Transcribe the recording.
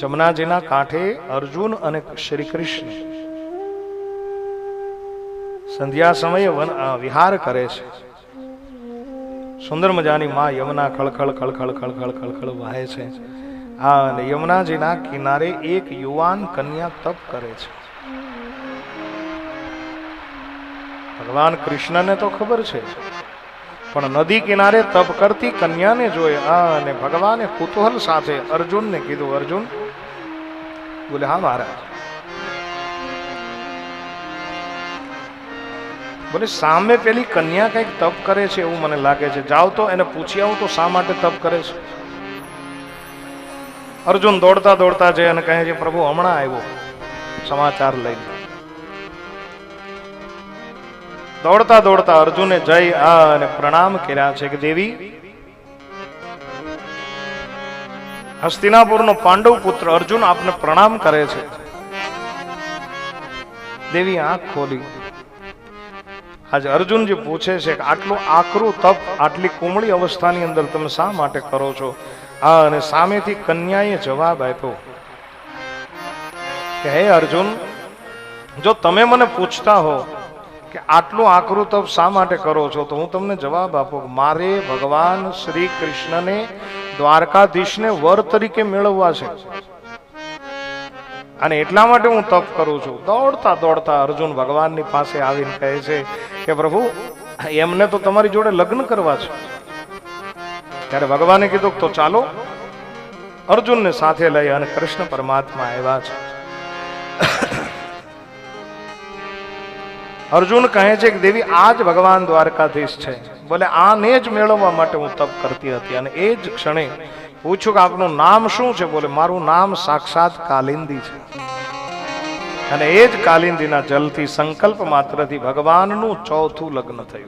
જમનાજીના કાંઠે અર્જુન અને શ્રી કૃષ્ણ સંધ્યા સમયે વન વિહાર કરે છે. સુંદર મજાની માં યમુના ખળખળ ખળખળ ખળખળ ખળખળ વહે છે. આ અને યમુનાજીના કિનારે એક યુવાન કન્યા તપ કરે છે. ભગવાન કૃષ્ણને તો ખબર છે. પણ નદી કિનારે તપ કરતી કન્યાને જોઈ અને ભગવાને કુતૂહલ સાથે અર્જુનને કીધું, અર્જુન બોલે હા મહારાજ બોલે સામે પેલી કન્યા કંઈક તપ કરે છે એવું મને લાગે છે. જાઓ તો એને પૂછી આવું તો શા માટે તપ કરે છે? અર્જુન દોડતા દોડતા જાય અને કહે છે, પ્રભુ, હમણાં આવ્યો. સમાચાર લઈને. દોડતા દોડતા અર્જુને જઈ આ અને પ્રણામ કર્યા છે કે, દેવી હસ્તિનાપુરનો પાંડવ પુત્ર અર્જુન આપને પ્રણામ કરે છે. દેવી આંખ ખોલી. આજે અર્જુન જે પૂછે છે કે આટલું આકરું તપ, આટલી કુમળી અવસ્થાની અંદર તમે શા માટે કરો છો? આ અને સામેથી કન્યાએ જવાબ આપ્યો કે, હે અર્જુન, જો તમે મને પૂછતા હો કે આટલું આકરું તપ શા માટે કરો છો, તો હું તમને જવાબ આપું મારે ભગવાન શ્રી કૃષ્ણને દ્વારકાધીશને વર તરીકે મેળવવા છે. અને એટલા માટે હું તપ કરું છું. દોડતા દોડતા અર્જુન ભગવાનની પાસે આવીને કહે છે કે, પ્રભુ, એમને તો તમારી જોડે લગ્ન કરવા છે. ત્યારે ભગવાને કીધું, તો ચાલો, અર્જુનને સાથે લઈ અને કૃષ્ણ પરમાત્મા આવ્યા છે. અર્જુન કહે છે કે દેવી, આ જ ભગવાન દ્વારકાધીશ છે. બોલે, આને જ મેળવવા માટે હું તપ કરતી હતી અને એ જ ક્ષણે પૂછ્યું કે આપનું નામ શું છે? બોલે, મારું નામ સાક્ષાત કાલિંદી છે. અને એ જ કાલિંદીના જલથી સંકલ્પ માત્રથી ભગવાનનું ચોથું લગ્ન થયું.